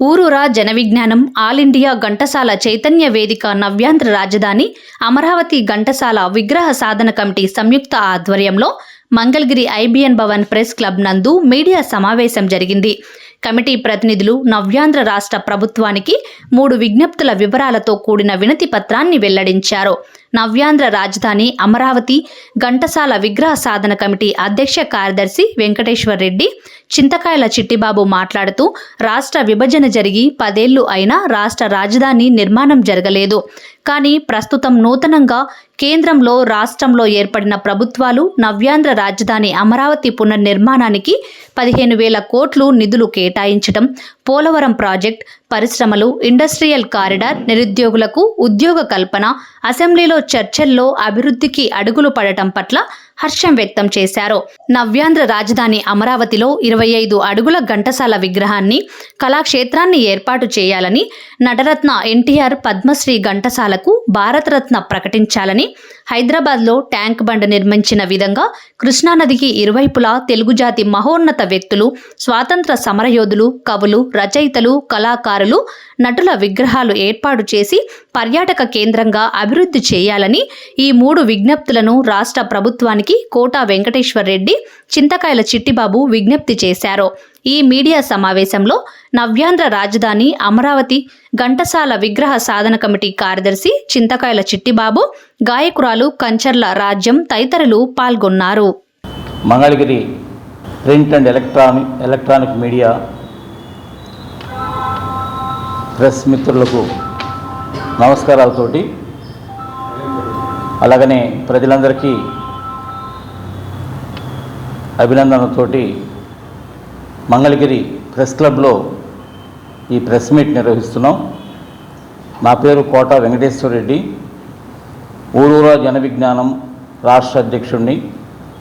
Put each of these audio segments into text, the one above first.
ఊరూరా జనవిజ్ఞానం all India Ghantasala Chaitanya Vedika నవ్యాంధ్ర రాజధాని అమరావతి ఘంటసాల విగ్రహ సాధన కమిటీ సంయుక్త ఆధ్వర్యంలో Mangalagiri IBN Bhavan press club నందు మీడియా సమావేశం జరిగింది. కమిటీ ప్రతినిధులు నవ్యాంధ్ర రాష్ట్ర ప్రభుత్వానికి మూడు విజ్ఞప్తుల వివరాలతో కూడిన వినతి పత్రాన్ని వెల్లడించారు. నవ్యాంధ్ర రాజధాని అమరావతి ఘంటసాల విగ్రహ సాధన కమిటీ అధ్యక్ష కార్యదర్శి వెంకటేశ్వర్ రెడ్డి చింతకాయల చిట్టిబాబు మాట్లాడుతూ రాష్ట్ర విభజన జరిగి పదేళ్ళు అయినా రాష్ట్ర రాజధాని నిర్మాణం జరగలేదు. కానీ ప్రస్తుతం నూతనంగా కేంద్రంలో రాష్ట్రంలో ఏర్పడిన ప్రభుత్వాలు నవ్యాంధ్ర రాజధాని అమరావతి పునర్నిర్మాణానికి పదిహేను వేల కోట్లు నిధులు కేటాయించడం పోలవరం ప్రాజెక్ట్ పరిశ్రమలు ఇండస్ట్రియల్ కారిడార్ నిరుద్యోగులకు ఉద్యోగ కల్పన అసెంబ్లీలో చర్చల్లో అభివృద్ధికి అడుగులు పడటం పట్ల హర్షం వ్యక్తం చేశారు. నవ్యాంధ్ర రాజధాని అమరావతిలో ఇరవై ఐదు అడుగుల ఘంటసాల విగ్రహాన్ని కళాక్షేత్రాన్ని ఏర్పాటు చేయాలని నటరత్న ఎన్టీఆర్ పద్మశ్రీ ఘంటసాలకు భారతరత్న ప్రకటించాలని హైదరాబాద్లో ట్యాంక్ బండ్ నిర్మించిన విధంగా కృష్ణానదికి ఇరువైపులా తెలుగు జాతి మహోన్నత వ్యక్తులు స్వాతంత్ర సమరయోధులు కవులు రచయితలు కళాకారులు నటుల విగ్రహాలు ఏర్పాటు చేసి పర్యాటక కేంద్రంగా అభివృద్ధి చేయాలని ఈ మూడు విజ్ఞప్తులను రాష్ట్ర ప్రభుత్వానికి అధికారికి కోటా వెంకటేశ్వర్ రెడ్డి చింతకాయల చిట్టిబాబు విజ్ఞప్తి చేశారు. ఈ మీడియా సమావేశంలో నవ్యాంధ్ర రాజధాని అమరావతి ఘంటసాల విగ్రహ సాధన కమిటీ కార్యదర్శి చింతకాయల చిట్టిబాబు గాయకురాలు కంచర్ల రాజ్యం తదితరులు పాల్గొన్నారు. Mangalagiri print and electronic electronic media press మిత్రులకు నమస్కారాలతోటి అలాగనే ప్రజలందరికీ అభినందనతోటి మంగళగిరి ప్రెస్ క్లబ్లో ఈ ప్రెస్ మీట్ నిర్వహిస్తున్నాం. నా పేరు కోట వెంకటేశ్వర రెడ్డి. ఊరూరా జన విజ్ఞానం రాష్ట్ర అధ్యక్షుడిని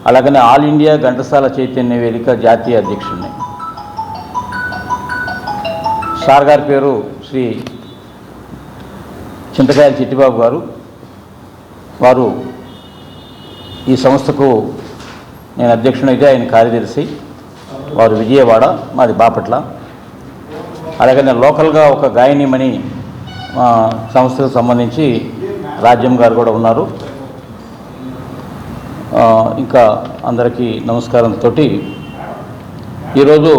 అలాగనే ఆల్ ఇండియా ఘంటసాల చైతన్య వేదిక జాతీయ అధ్యక్షుడిని సార్ గారి పేరు శ్రీ చింతకాయల చిట్టిబాబు గారు. వారు ఈ సంస్థకు నేను అధ్యక్షునిగా ఆయన కార్యదర్శి వారు విజయవాడ మాది బాపట్ల. అలాగే నేను లోకల్గా ఒక గాయనిమణి సంస్థకు సంబంధించి రాజ్యం గారు కూడా ఉన్నారు. ఇంకా అందరికీ నమస్కారంతో ఈరోజు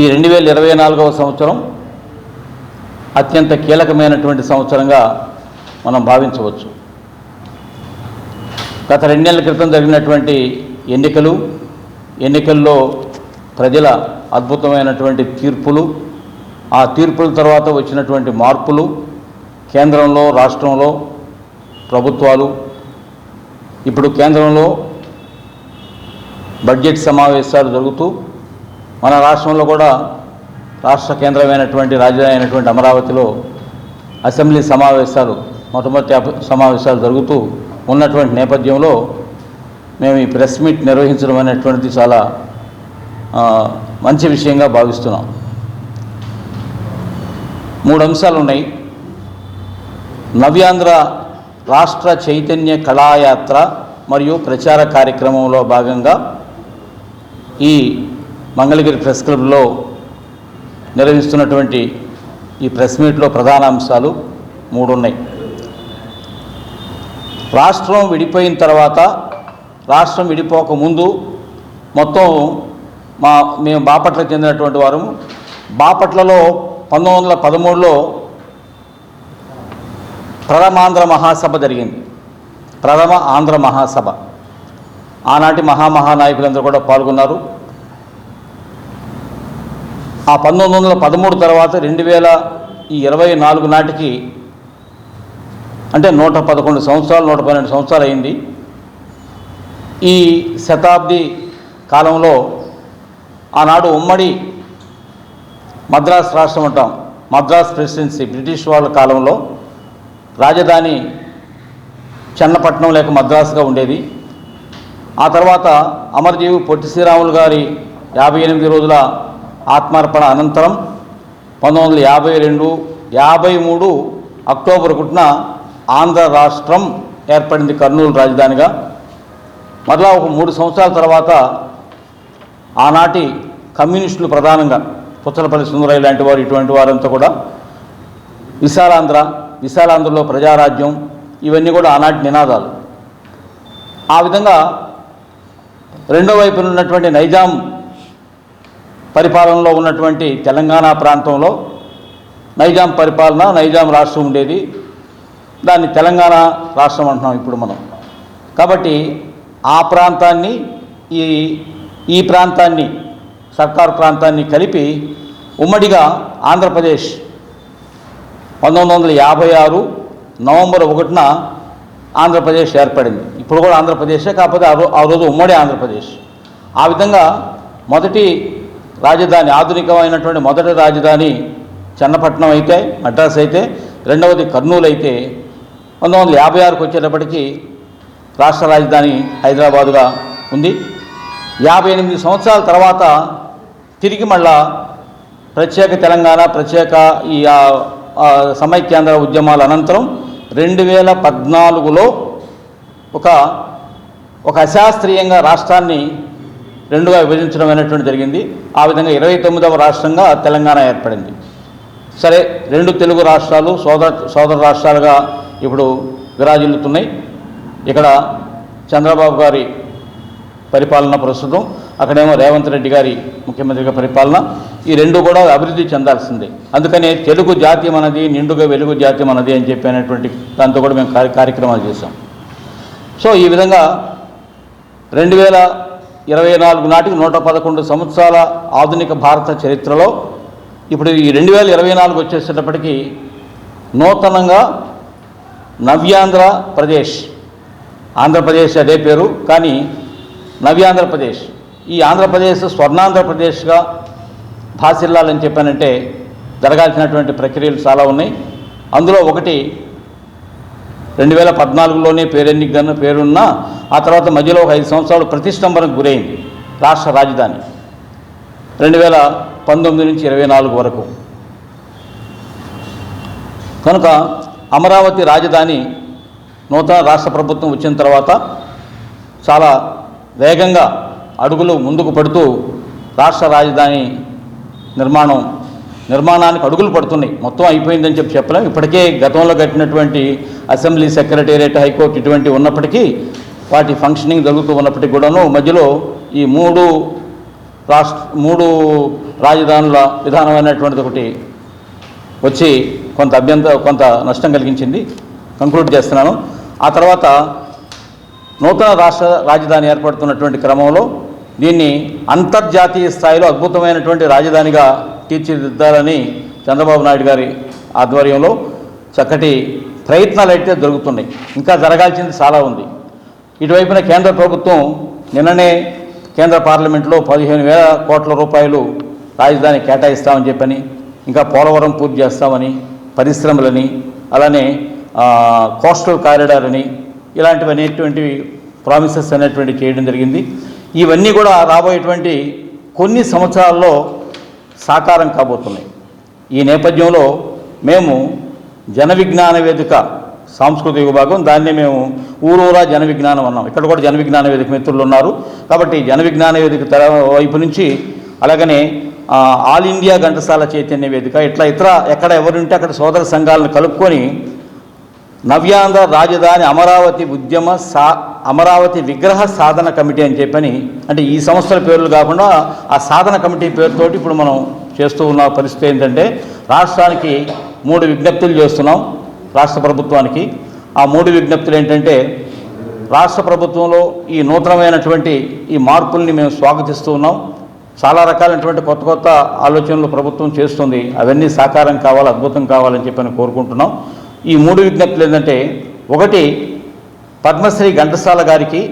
ఈ రెండు వేల ఇరవై నాలుగవ సంవత్సరం అత్యంత కీలకమైనటువంటి సంవత్సరంగా మనం భావించవచ్చు. గత రెండేళ్ళ క్రితం జరిగినటువంటి ఎన్నికలు ఎన్నికల్లో ప్రజల అద్భుతమైనటువంటి తీర్పులు ఆ తీర్పుల తర్వాత వచ్చినటువంటి మార్పులు కేంద్రంలో రాష్ట్రంలో ప్రభుత్వాలు. ఇప్పుడు కేంద్రంలో బడ్జెట్ సమావేశాలు జరుగుతూ మన రాష్ట్రంలో కూడా రాష్ట్ర కేంద్రమైనటువంటి రాజధాని అయినటువంటి అమరావతిలో అసెంబ్లీ సమావేశాలు మొట్టమొదటి సమావేశాలు జరుగుతూ ఉన్నటువంటి నేపథ్యంలో మేము ఈ ప్రెస్ మీట్ నిర్వహించడం అనేటువంటిది చాలా మంచి విషయంగా భావిస్తున్నాం. మూడు అంశాలు ఉన్నాయి. నవ్యాంధ్ర రాష్ట్ర చైతన్య కళాయాత్ర మరియు ప్రచార కార్యక్రమంలో భాగంగా ఈ మంగళగిరి ప్రెస్ క్లబ్లో నిర్వహిస్తున్నటువంటి ఈ ప్రెస్ మీట్లో ప్రధాన అంశాలు మూడు ఉన్నాయి. రాష్ట్రం విడిపోయిన తర్వాత రాష్ట్రం విడిపోక ముందు మొత్తం మా మేము బాపట్ల చెందినటువంటి వారు బాపట్లలో పంతొమ్మిది వందల పదమూడులో ప్రథమాంధ్ర మహాసభ జరిగింది. ప్రథమ ఆంధ్ర మహాసభ. ఆనాటి మహామహానాయకులందరూ కూడా పాల్గొన్నారు. ఆ పంతొమ్మిది వందల పదమూడు తర్వాత రెండు వేల ఈ ఇరవై నాలుగు నాటికి అంటే నూట పదకొండు సంవత్సరాలు నూట పన్నెండు సంవత్సరాలు అయింది. ఈ శతాబ్ది కాలంలో ఆనాడు ఉమ్మడి మద్రాస్ రాష్ట్రం అంటాం మద్రాస్ ప్రెసిడెన్సీ బ్రిటిష్ వాళ్ళ కాలంలో రాజధాని చెన్నపట్నం లేక మద్రాసుగా ఉండేది. ఆ తర్వాత అమరజీవి పొట్టి శ్రీరాములు గారి యాభై ఎనిమిది రోజుల ఆత్మార్పణ అనంతరం పంతొమ్మిది వందల యాభై రెండు యాభై మూడు అక్టోబర్ ఒకటిన ఆంధ్ర రాష్ట్రం ఏర్పడింది కర్నూలు రాజధానిగా. మరలా ఒక మూడు సంవత్సరాల తర్వాత ఆనాటి కమ్యూనిస్టులు ప్రధానంగా పుచ్చలపల్లి సుందరయ్య లాంటి వారు ఇటువంటి వారంతా కూడా విశాలాంధ్ర విశాలాంధ్రలో ప్రజారాజ్యం ఇవన్నీ కూడా ఆనాటి నినాదాలు. ఆ విధంగా రెండో వైపున ఉన్నటువంటి నైజాం పరిపాలనలో ఉన్నటువంటి తెలంగాణ ప్రాంతంలో నైజాం పరిపాలన నైజాం రాష్ట్రం ఉండేది. దాన్ని తెలంగాణ రాష్ట్రం అంటున్నాం ఇప్పుడు మనం. కాబట్టి ఆ ప్రాంతాన్ని ఈ ఈ ప్రాంతాన్ని సర్కార్ ప్రాంతాన్ని కలిపి ఉమ్మడిగా ఆంధ్రప్రదేశ్ పంతొమ్మిది వందల యాభై ఆరు నవంబర్ ఒకటిన ఆంధ్రప్రదేశ్ ఏర్పడింది. ఇప్పుడు కూడా ఆంధ్రప్రదేశే కాకపోతే ఆ రో ఆ రోజు ఉమ్మడి ఆంధ్రప్రదేశ్. ఆ విధంగా మొదటి రాజధాని ఆధునికమైనటువంటి మొదటి రాజధాని చెన్నపట్నం అయితే మద్రాస్ అయితే రెండవది కర్నూలు అయితే పంతొమ్మిది వందల యాభై ఆరుకు వచ్చేటప్పటికి రాష్ట్ర రాజధాని హైదరాబాదుగా ఉంది. యాభై ఎనిమిది సంవత్సరాల తర్వాత తిరిగి మళ్ళా ప్రత్యేక తెలంగాణ ప్రత్యేక ఈ సమైక్యాంధ్ర ఉద్యమాల అనంతరం రెండు వేల పద్నాలుగులో ఒక ఒక అశాస్త్రీయంగా రాష్ట్రాన్ని రెండుగా విభజించడం అనేటువంటి జరిగింది. ఆ విధంగా ఇరవై తొమ్మిదవ రాష్ట్రంగా తెలంగాణ ఏర్పడింది. సరే రెండు తెలుగు రాష్ట్రాలు సోదర సోదర రాష్ట్రాలుగా ఇప్పుడు విరాజిల్లుతున్నాయి. ఇక్కడ చంద్రబాబు గారి పరిపాలన ప్రస్తుతం అక్కడేమో రేవంత్ రెడ్డి గారి ముఖ్యమంత్రిగా పరిపాలన. ఈ రెండు కూడా అభివృద్ధి చెందాల్సిందే. అందుకనే తెలుగు జాతి మనది నిండుగా వెలుగు జాతి మనది అని చెప్పి అనేటువంటి దాంతో కూడా మేము కార్య- కార్యక్రమాలు చేశాం. సో ఈ విధంగా రెండు వేల ఇరవై నాలుగు నాటికి నూట పదకొండు సంవత్సరాల ఆధునిక భారత చరిత్రలో ఇప్పుడు ఈ రెండు వేల ఇరవై నాలుగు వచ్చేసేటప్పటికీ నూతనంగా నవ్యాంధ్ర ప్రదేశ్. ఆంధ్రప్రదేశ్ అదే పేరు కానీ నవ్యాంధ్రప్రదేశ్ ఈ ఆంధ్రప్రదేశ్ స్వర్ణాంధ్రప్రదేశ్గా భాసిల్లాలని చెప్పానంటే జరగాల్సినటువంటి ప్రక్రియలు చాలా ఉన్నాయి. అందులో ఒకటి రెండు వేల పద్నాలుగులోనే పేరెన్నికన్న పేరున్న ఆ తర్వాత మధ్యలో ఒక ఐదు సంవత్సరాలు ప్రతిష్టంభనకు గురైంది రాష్ట్ర రాజధాని. రెండు వేల పంతొమ్మిది నుంచి ఇరవై నాలుగు వరకు. కనుక అమరావతి రాజధాని నూతన రాష్ట్ర ప్రభుత్వం వచ్చిన తర్వాత చాలా వేగంగా అడుగులు ముందుకు పడుతూ రాష్ట్ర రాజధాని నిర్మాణం నిర్మాణానికి అడుగులు పడుతున్నాయి. మొత్తం అయిపోయిందని చెప్పి చెప్పలేం. ఇప్పటికే గతంలో కట్టినటువంటి అసెంబ్లీ సెక్రటేరియట్ హైకోర్టు ఇటువంటి ఉన్నప్పటికీ వాటి ఫంక్షనింగ్ జరుగుతూ ఉన్నప్పటికీ కూడాను మధ్యలో ఈ మూడు రాష్ట్ర మూడు రాజధానుల విధానమైనటువంటిది ఒకటి వచ్చి కొంత అభ్యంత కొంత నష్టం కలిగించింది. కంక్లూడ్ చేస్తున్నాను. ఆ తర్వాత నూతన రాష్ట్ర రాజధాని ఏర్పడుతున్నటువంటి క్రమంలో దీన్ని అంతర్జాతీయ స్థాయిలో అద్భుతమైనటువంటి రాజధానిగా తీర్చిదిద్దాలని చంద్రబాబు నాయుడు గారి ఆధ్వర్యంలో చక్కటి ప్రయత్నాలు అయితే జరుగుతున్నాయి. ఇంకా జరగాల్సింది చాలా ఉంది. ఇటువైపున కేంద్ర ప్రభుత్వం నిన్ననే కేంద్ర పార్లమెంట్లో పదిహేను వేల కోట్ల రూపాయలు రాజధాని కేటాయిస్తామని చెప్పని ఇంకా పోలవరం పూర్తి చేస్తామని పరిశ్రమలని అలానే కోస్టల్ కారిడార్ అని ఇలాంటివి అనేటువంటి ప్రామిసెస్ అనేటువంటి చేయడం జరిగింది. ఇవన్నీ కూడా రాబోయేటువంటి కొన్ని సంవత్సరాల్లో సాకారం కాబోతున్నాయి. ఈ నేపథ్యంలో మేము జన విజ్ఞాన వేదిక సాంస్కృతిక విభాగం దాన్ని మేము ఊరూరా జన విజ్ఞానం అన్నాం. ఇక్కడ కూడా జన విజ్ఞాన వేదిక మిత్రులు ఉన్నారు. కాబట్టి జన విజ్ఞాన వేదిక వైపు నుంచి అలాగనే ఆల్ ఇండియా ఘంటసాల చైతన్య వేదిక ఇట్లా ఇతర ఎక్కడ ఎవరుంటే అక్కడ సోదర సంఘాలను కలుపుకొని నవ్యాంధ్ర రాజధాని అమరావతి ఉద్యమ సా అమరావతి విగ్రహ సాధన కమిటీ అని చెప్పని అంటే ఈ సంస్థల పేర్లు కాకుండా ఆ సాధన కమిటీ పేరుతోటి ఇప్పుడు మనం చేస్తూ ఉన్న పరిస్థితి ఏంటంటే రాష్ట్రానికి మూడు విజ్ఞప్తులు చేస్తున్నాం రాష్ట్ర ప్రభుత్వానికి. ఆ మూడు విజ్ఞప్తులు ఏంటంటే రాష్ట్ర ప్రభుత్వంలో ఈ నూతనమైనటువంటి ఈ మార్పుల్ని మేము స్వాగతిస్తూ ఉన్నాం. చాలా రకాలైనటువంటి కొత్త కొత్త ఆలోచనలు ప్రభుత్వం చేస్తుంది. అవన్నీ సాకారం కావాలి అద్భుతం కావాలని చెప్పి కోరుకుంటున్నాం. ఈ మూడు విజ్ఞప్తులు ఏంటంటే ఒకటి పద్మశ్రీ ఘంటసాల గారికి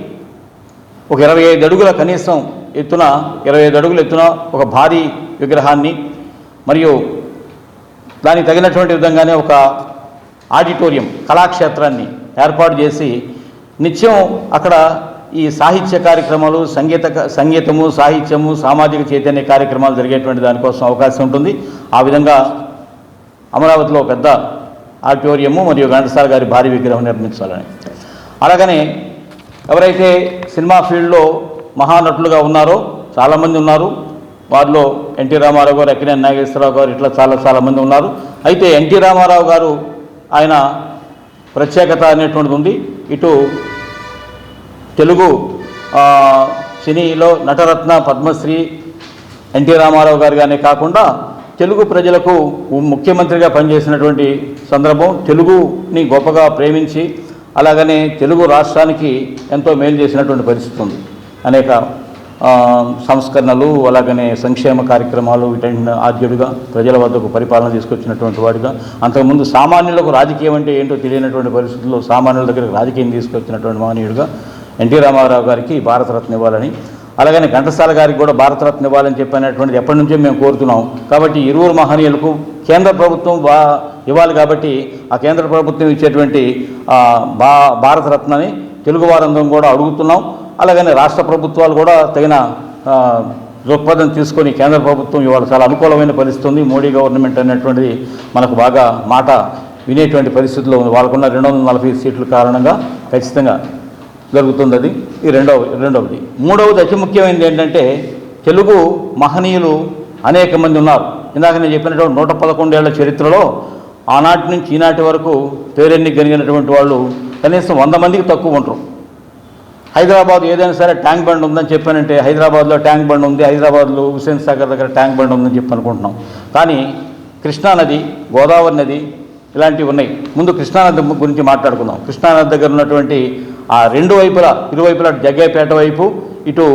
ఒక ఇరవై ఐదు అడుగుల కనీసం ఎత్తున ఇరవై ఐదు అడుగుల ఎత్తున ఒక భారీ విగ్రహాన్ని మరియు దానికి తగినటువంటి విధంగానే ఒక ఆడిటోరియం కళాక్షేత్రాన్ని ఏర్పాటు చేసి నిత్యం అక్కడ ఈ సాహిత్య కార్యక్రమాలు సంగీత సంగీతము సాహిత్యము సామాజిక చైతన్య కార్యక్రమాలు జరిగేటువంటి దానికోసం అవకాశం ఉంటుంది. ఆ విధంగా అమరావతిలో పెద్ద ఆడిటోరియము మరియు ఘంటసాల గారి భారీ విగ్రహం నిర్మించాలని. అలాగనే ఎవరైతే సినిమా ఫీల్డ్లో మహానటులుగా ఉన్నారో చాలామంది ఉన్నారు. వారిలో ఎన్టీ రామారావు గారు అక్కినేని నాగేశ్వరరావు గారు ఇట్లా చాలా చాలామంది ఉన్నారు. అయితే ఎన్టీ రామారావు గారు ఆయన ప్రత్యేకత అనేటువంటిది ఉంది. ఇటు తెలుగు సినీలో నటరత్న పద్మశ్రీ ఎన్టీ రామారావు గారుగానే కాకుండా తెలుగు ప్రజలకు ముఖ్యమంత్రిగా పనిచేసినటువంటి సందర్భం తెలుగుని గొప్పగా ప్రేమించి అలాగనే తెలుగు రాష్ట్రానికి ఎంతో మేలు చేసినటువంటి పరిస్థితి ఉంది. అనేక సంస్కరణలు అలాగనే సంక్షేమ కార్యక్రమాలు వీటన్ని ఆద్యుడిగా ప్రజల వద్దకు పరిపాలన తీసుకొచ్చినటువంటి వాడిగా అంతకుముందు సామాన్యులకు రాజకీయం అంటే ఏంటో తెలియనటువంటి పరిస్థితుల్లో సామాన్యుల దగ్గరకు రాజకీయం తీసుకొచ్చినటువంటి మహనీయుడిగా ఎన్టీ రామారావు గారికి భారతరత్న ఇవ్వాలని అలాగనే ఘంటసాల గారికి కూడా భారతరత్న ఇవ్వాలని చెప్పినటువంటిది ఎప్పటి నుంచో మేము కోరుతున్నాం. కాబట్టి ఇరువురు మహనీయులకు కేంద్ర ప్రభుత్వం బా ఇవ్వాలి కాబట్టి ఆ కేంద్ర ప్రభుత్వం ఇచ్చేటువంటి బా భారతరత్నని తెలుగు వారందరం కూడా అడుగుతున్నాం. అలాగనే రాష్ట్ర ప్రభుత్వాలు కూడా తగిన దృక్పథం తీసుకొని కేంద్ర ప్రభుత్వం ఇవాళ చాలా అనుకూలమైన పరిస్థితి ఉంది. మోడీ గవర్నమెంట్ అనేటువంటిది మనకు బాగా మాట వినేటువంటి పరిస్థితిలో ఉంది. వాళ్ళకున్న రెండు వందల నలభై సీట్ల కారణంగా ఖచ్చితంగా జరుగుతుంది అది. ఈ రెండవ రెండవది. మూడవది అతి ముఖ్యమైనది ఏంటంటే తెలుగు మహనీయులు అనేక మంది ఉన్నారు. ఇందాక నేను చెప్పినటువంటి నూట పదకొండేళ్ళ చరిత్రలో ఆనాటి నుంచి ఈనాటి వరకు పేరెన్ని కలిగినటువంటి వాళ్ళు కనీసం వంద మందికి తక్కువ ఉంటారు. హైదరాబాద్ ఏదైనా సరే ట్యాంక్ బండ్ ఉందని చెప్పానంటే హైదరాబాద్లో ట్యాంక్ బండ్ ఉంది హైదరాబాద్లో హుసేన్ సాగర్ దగ్గర ట్యాంక్ బండ్ ఉందని చెప్పి అనుకుంటున్నాం. కానీ కృష్ణానది గోదావరి నది ఇలాంటివి ఉన్నాయి. ముందు కృష్ణానది గురించి మాట్లాడుకుందాం. కృష్ణానది దగ్గర ఉన్నటువంటి ఆ రెండు వైపులా ఇరువైపులా జగ్గేపేట వైపు ఇటు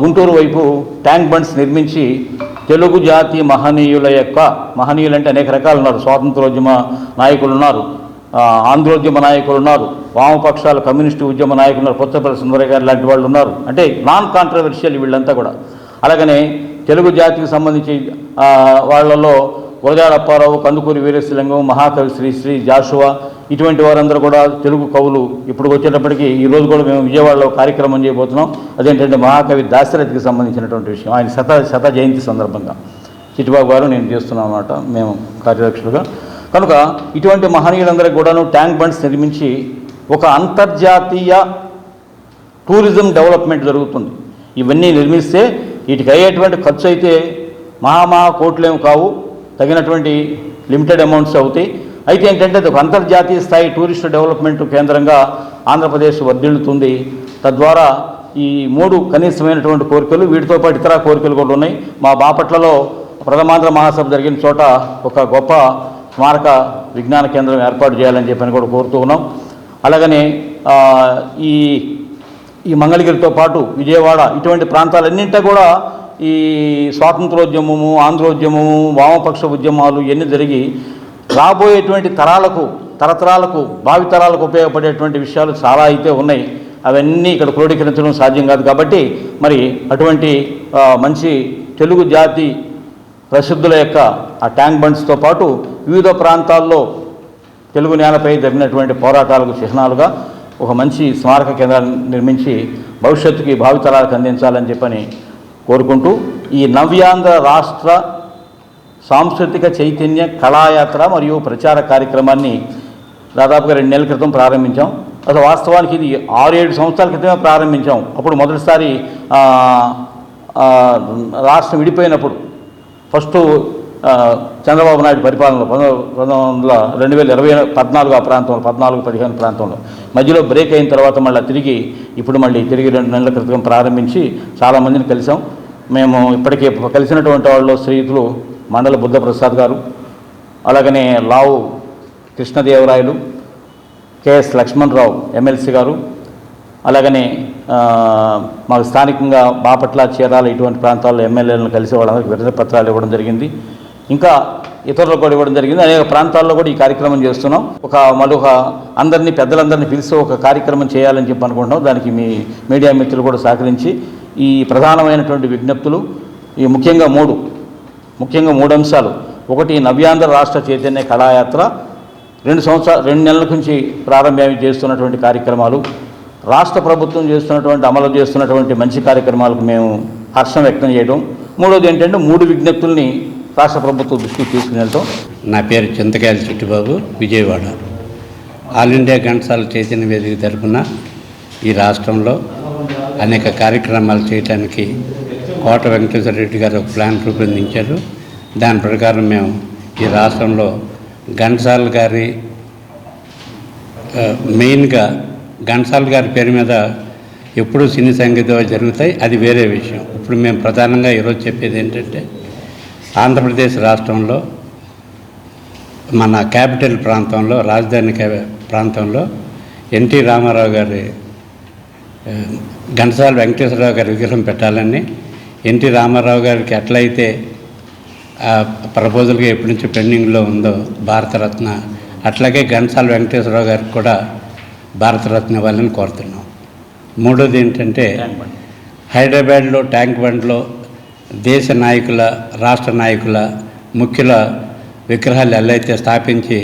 గుంటూరు వైపు ట్యాంక్ బండ్స్ నిర్మించి తెలుగు జాతి మహనీయుల యొక్క మహనీయులు అంటే అనేక రకాలు ఉన్నారు. స్వాతంత్రోద్యమ నాయకులు ఉన్నారు. ఆంధ్రోద్యమ నాయకులు ఉన్నారు. వామపక్షాల కమ్యూనిస్టు ఉద్యమ నాయకులు ఉన్నారు. కొత్తపల్లి సుందరయ్య గారు లాంటి వాళ్ళు ఉన్నారు. అంటే నాన్ కాంట్రవర్షియల్ వీళ్ళంతా కూడా. అలాగనే తెలుగు జాతికి సంబంధించి ఆ, వాళ్ళలో గురజాడ అప్పారావు కందుకూరి వీరేశలింగం మహాకవి శ్రీ శ్రీ జాషువా ఇటువంటి వారందరూ కూడా తెలుగు కవులు ఇప్పుడు వచ్చేటప్పటికి ఈ రోజు కూడా మేము విజయవాడలో కార్యక్రమం చేయబోతున్నాం. అదేంటంటే మహాకవి దాశరథికి సంబంధించినటువంటి విషయం. ఆయన శత శత జయంతి సందర్భంగా. చిట్టిబాబు గారు నేను చేస్తున్నాం అనమాట మేము కార్యదర్శులుగా కనుక ఇటువంటి మహనీయులందరికీ కూడాను ట్యాంక్ బండ్స్ నిర్మించి ఒక అంతర్జాతీయ టూరిజం డెవలప్మెంట్ జరుగుతుంది. ఇవన్నీ నిర్మిస్తే వీటికి అయ్యేటువంటి ఖర్చు అయితే మహామహా కోట్లేం కావు. తగినటువంటి లిమిటెడ్ అమౌంట్స్ అవుతాయి. అయితే ఏంటంటే అది అంతర్జాతీయ స్థాయి టూరిస్ట్ డెవలప్మెంట్ కేంద్రంగా ఆంధ్రప్రదేశ్ వర్ధిల్లుతుంది. తద్వారా ఈ మూడు కనీసమైనటువంటి కోరికలు వీటితో పాటు ఇతర కోరికలు కూడా ఉన్నాయి. మా బాపట్లలో ప్రథమాంధ్ర మహాసభ జరిగిన చోట ఒక గొప్ప స్మారక విజ్ఞాన కేంద్రం ఏర్పాటు చేయాలని చెప్పని కూడా కోరుతూ ఉన్నాం. అలాగనే ఈ ఈ మంగళగిరితో పాటు విజయవాడ ఇటువంటి ప్రాంతాలన్నింటా కూడా ఈ స్వాతంత్రోద్యమము ఆంధ్రోద్యమము వామపక్ష ఉద్యమాలు ఇవన్నీ జరిగి రాబోయేటువంటి తరాలకు తరతరాలకు భావితరాలకు ఉపయోగపడేటువంటి విషయాలు చాలా అయితే ఉన్నాయి. అవన్నీ ఇక్కడ క్రోడీకరించడం సాధ్యం కాదు కాబట్టి మరి అటువంటి మంచి తెలుగు జాతి ప్రసిద్ధుల యొక్క ఆ ట్యాంక్ బండ్స్తో పాటు వివిధ ప్రాంతాల్లో తెలుగు నేలపై జరిగినటువంటి పోరాటాలకు చిహ్నాలుగా ఒక మంచి స్మారక కేంద్రాన్ని నిర్మించి భవిష్యత్తుకి భావితరాలకు అందించాలని చెప్పని కోరుకుంటూ ఈ నవ్యాంధ్ర రాష్ట్ర సాంస్కృతిక చైతన్య కళాయాత్ర మరియు ప్రచార కార్యక్రమాన్ని దాదాపుగా రెండు నెలల క్రితం ప్రారంభించాం. అసలు వాస్తవానికి ఇది ఆరు ఏడు సంవత్సరాల క్రితమే ప్రారంభించాం. అప్పుడు మొదటిసారి రాష్ట్రం విడిపోయినప్పుడు ఫస్ట్ చంద్రబాబు నాయుడు పరిపాలనలో పంతొమ్మిది వందల రెండు వేల ఇరవై పద్నాలుగు ఆ ప్రాంతంలో పద్నాలుగు పదిహేను ప్రాంతంలో. మధ్యలో బ్రేక్ అయిన తర్వాత మళ్ళీ తిరిగి ఇప్పుడు మళ్ళీ తిరిగి రెండు నెలల క్రితం ప్రారంభించి చాలామందిని కలిసాం. మేము ఇప్పటికే కలిసినటువంటి వాళ్ళు స్నేహితులు మండల బుద్ధప్రసాద్ గారు అలాగనే లావు కృష్ణదేవరాయలు కెఎస్ లక్ష్మణరావు ఎమ్మెల్సీ గారు అలాగనే మాకు స్థానికంగా బాపట్ల చీరాల ఇటువంటి ప్రాంతాల్లో ఎమ్మెల్యేలను కలిసి వాళ్ళందరికీ విడత పత్రాలు ఇవ్వడం జరిగింది. ఇంకా ఇతరులకు కూడా ఇవ్వడం జరిగింది. అనేక ప్రాంతాల్లో కూడా ఈ కార్యక్రమం చేస్తున్నాం. ఒక మరొక అందరినీ పెద్దలందరినీ పిలిచి ఒక కార్యక్రమం చేయాలని చెప్పి అనుకుంటున్నాం. దానికి మీ మీడియా మిత్రులు కూడా సహకరించి ఈ ప్రధానమైనటువంటి విజ్ఞప్తులు ఈ ముఖ్యంగా మూడు ముఖ్యంగా మూడు అంశాలు ఒకటి నవ్యాంధ్ర రాష్ట్ర చైతన్య కళాయాత్ర. రెండు సంవత్సరాల రెండు నెలల నుంచి ప్రారంభం చేస్తున్నటువంటి కార్యక్రమాలు. రాష్ట్ర ప్రభుత్వం చేస్తున్నటువంటి అమలు చేస్తున్నటువంటి మంచి కార్యక్రమాలకు మేము హర్షం వ్యక్తం చేయడం. మూడోది ఏంటంటే మూడు విజ్ఞప్తుల్ని రాష్ట్ర ప్రభుత్వం దృష్టికి తీసుకుని నా పేరు చింతకాయల చిట్టుబాబు విజయవాడ. ఆల్ ఇండియా ఘంటసాల చైతన్య వేదిక తరఫున ఈ రాష్ట్రంలో అనేక కార్యక్రమాలు చేయటానికి కోట వెంకటేశ్వర రెడ్డి గారు ఒక ప్లాన్ రూపొందించారు. దాని ప్రకారం మేము ఈ రాష్ట్రంలో ఘంటసాల గారి మెయిన్గా ఘంటసాల గారి పేరు మీద ఎప్పుడు సినీ సంగీతం జరుగుతాయి. అది వేరే విషయం. ఇప్పుడు మేము ప్రధానంగా ఈరోజు చెప్పేది ఏంటంటే ఆంధ్రప్రదేశ్ రాష్ట్రంలో మన క్యాపిటల్ ప్రాంతంలో రాజధాని ప్రాంతంలో ఎన్టీ రామారావు గారి ఘంటసాల వెంకటేశ్వరరావు గారి విగ్రహం పెట్టాలని ఎన్టీ రామారావు గారికి ఎట్లయితే ఆ ప్రపోజల్గా ఎప్పటి నుంచి పెండింగ్లో ఉందో భారతరత్న అట్లాగే ఘంటసాల వెంకటేశ్వరరావు గారికి కూడా భారతరత్న ఇవ్వాలని కోరుతున్నాం. మూడోది ఏంటంటే హైదరాబాద్లో ట్యాంక్ బండ్లో దేశ నాయకుల రాష్ట్ర నాయకుల ముఖ్యుల విగ్రహాలు ఎలా అయితే స్థాపించి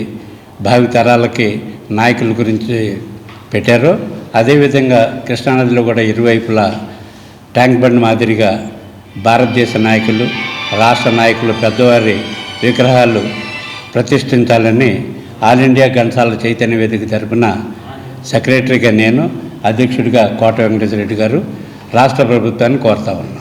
భావితరాలకి నాయకుల గురించి పెట్టారో అదేవిధంగా కృష్ణానదిలో కూడా ఇరువైపులా ట్యాంక్ బండ్ మాదిరిగా భారతదేశ నాయకులు రాష్ట్ర నాయకులు పెద్దవారి విగ్రహాలు ప్రతిష్ఠించాలని ఆల్ ఇండియా ఘంటసాల చైతన్య వేదిక తరపున సెక్రటరీగా నేను అధ్యక్షుడిగా కోట వెంకటేశ్వర రెడ్డి గారు రాష్ట్ర ప్రభుత్వాన్ని కోరుతా ఉన్నాను